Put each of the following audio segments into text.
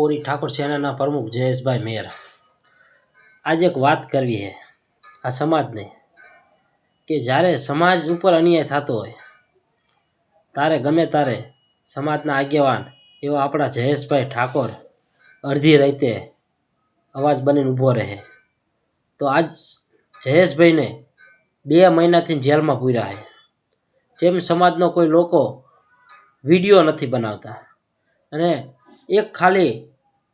કોરી ઠાકોર સેનાના પ્રમુખ જયેશભાઈ મેર. આજે એક વાત કરવી છે આ સમાજને, કે જ્યારે સમાજ ઉપર અન્યાય થતો હોય, તારે ગમે તારે સમાજના આગેવાન એવા આપણા જયેશભાઈ ઠાકોર અડધી રાતે અવાજ બનીને ઊભો રહે. તો આજ જયેશભાઈને બે મહિનાથી જેલમાં પૂર્યા છે. જેમ સમાજનો કોઈ લોકો વીડિયો નથી બનાવતા અને એક ખાલી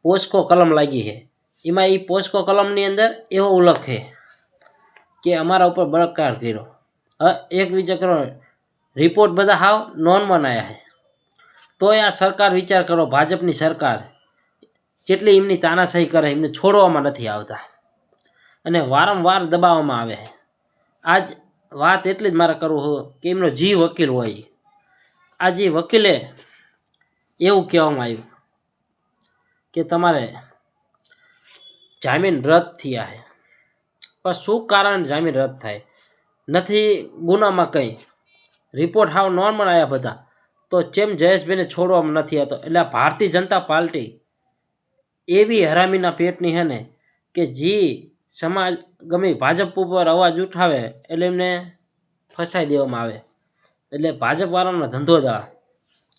પોસ્કો કલમ લાગી છે. એમાં એ પોસ્કો કલમની અંદર એવો ઉલ્લેખ છે કે અમારા ઉપર બળાત્કાર કર્યો. એક વિચાર રિપોર્ટ બધા હાવ નોનમાં આવ્યા છે. તોય આ સરકાર વિચાર કરો, ભાજપની સરકાર જેટલી એમની તાનાશાહી કરે, એમને છોડવામાં નથી આવતા. અને વારંવાર દબાવવામાં આવે આજ વાત એટલી જ મારે કરવું હોય કે એમનો જી વકીલ હોય. આ જે વકીલે એવું કહેવામાં આવ્યું. કે તમારે જામીન રદ થયા છે પણ શું કારણ જામીન રદ થાય? નથી ગુનામાં કંઈ? રિપોર્ટ હાવ નોર્મલ આવ્યા બધા. તો જેમ જયેશભાઈને છોડવામાં નથી આવતો, એટલે ભારતીય જનતા પાર્ટી એવી હરામીના પેટની છે ને કે જે સમાજ ગમે ભાજપ ઉપર અવાજ ઉઠાવે એટલે એમને ફસાઈ દેવામાં આવે. એટલે ભાજપવાળાનો ધંધો દા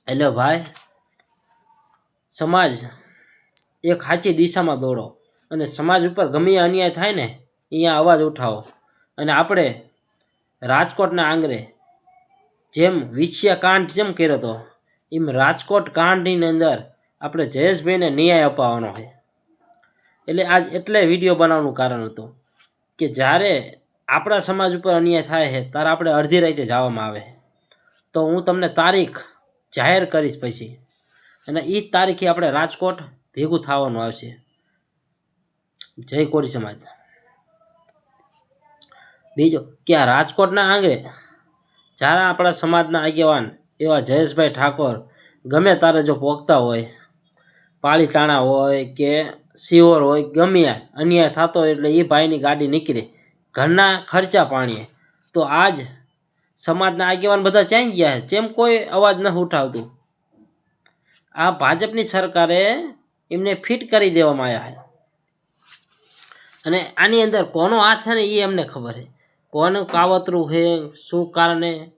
એટલે ભાઈ, સમાજ એક સાચી દિશામાં દોડો. અને સમાજ ઉપર ગમે અન્યાય થાય ને, અહીંયા અવાજ ઉઠાવો. અને આપણે રાજકોટના આંગરે જેમ વિછિયા કાંડ જેમ કર્યો હતો એમ રાજકોટ કાંડની અંદર આપણે જયેશભાઈને ન્યાય અપાવવાનો છે. એટલે આજ એટલે વીડિયો બનાવવાનું કારણ હતું કે જ્યારે આપણા સમાજ ઉપર અન્યાય થાય છે, ત્યારે આપણે અડધી રાતે જવામાં આવે તો હું તમને તારીખ જાહેર કરીશ પછી. અને એ તારીખે આપણે રાજકોટ ભેગું થવાનું આવશે. જય કોળી સમાજ બીજો કે આ રાજકોટના આંગણે જ્યારે આપણા સમાજના આગેવાન એવા જયેશભાઈ ઠાકોર ગમે તારે જો પોગતા હોય પાલીતાણા હોય કે સિહોર હોય, ગમે અન્યાય થતો હોય એટલે એ ભાઈની ગાડી નીકળે, ઘરના ખર્ચા પાણીએ. તો આજ સમાજના આગેવાન બધા ચાઈ ગયા છે? જેમ કોઈ અવાજ ન ઉઠાવતું. આ ભાજપની સરકારે એમને ફિટ કરી દેવામાં આવ્યા છે. અને આની અંદર કોનો હાથ છે ને એ એમને ખબર છે. કોનું કાવતરું છે, શું કારણે,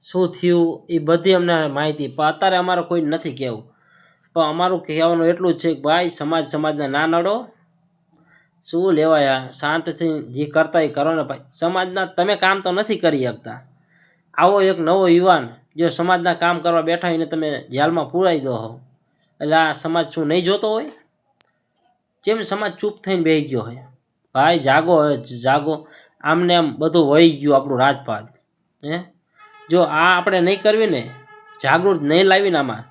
શું થયું એ બધી અમને માહિતી. પણ અત્યારે અમારે કોઈ નથી કહેવું. પણ અમારું કહેવાનું એટલું જ છે કે ભાઈ, સમાજ સમાજને ના નડો. શું લેવાયા શાંતથી જે કરતા એ કરો ને ભાઈ. સમાજના તમે કામ તો નથી કરી શકતા. આવો એક નવો યુવાન જો સમાજના કામ કરવા બેઠા એને તમે જેલમાં પૂરાઈ દો હો. એટલે આ સમાજ શું નહીં જોતો હોય? જેમ સમાજ ચૂપ થઈને બેસી ગયો હોય? ભાઈ, જાગો, હવે જાગો. આમને આમ બધું વહી ગયું આપણું રાજપાટ હે? જો આ આપણે નહીં કરવી ને, જાગૃત નહીં લાવીને આમાં,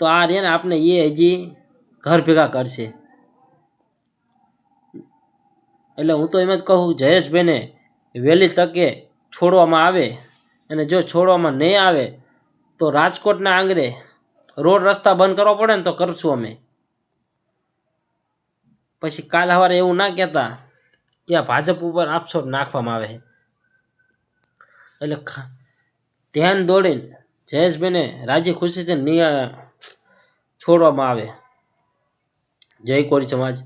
તો આ રે ને આપણે એ હજી ઘર ભેગા કરશે. એટલે હું તો એમ જ કહું, જયેશભાઈને વહેલી તકે છોડવામાં આવે અને જો છોડવામાં નહીં આવે, તો રાજકોટના આંગણે રોડ રસ્તા બંધ કરવા પડે ને તો કરશું અમે. પછી કાલ સવારે એવું ના કહેતા કે આ ભાજપ ઉપર આપશો નાખવામાં આવે એટલે ધ્યાન દોડીને જયેશભાઈને રાજી ખુશીથી નિયા છોડવામાં આવે. જય કોરી સમાજ.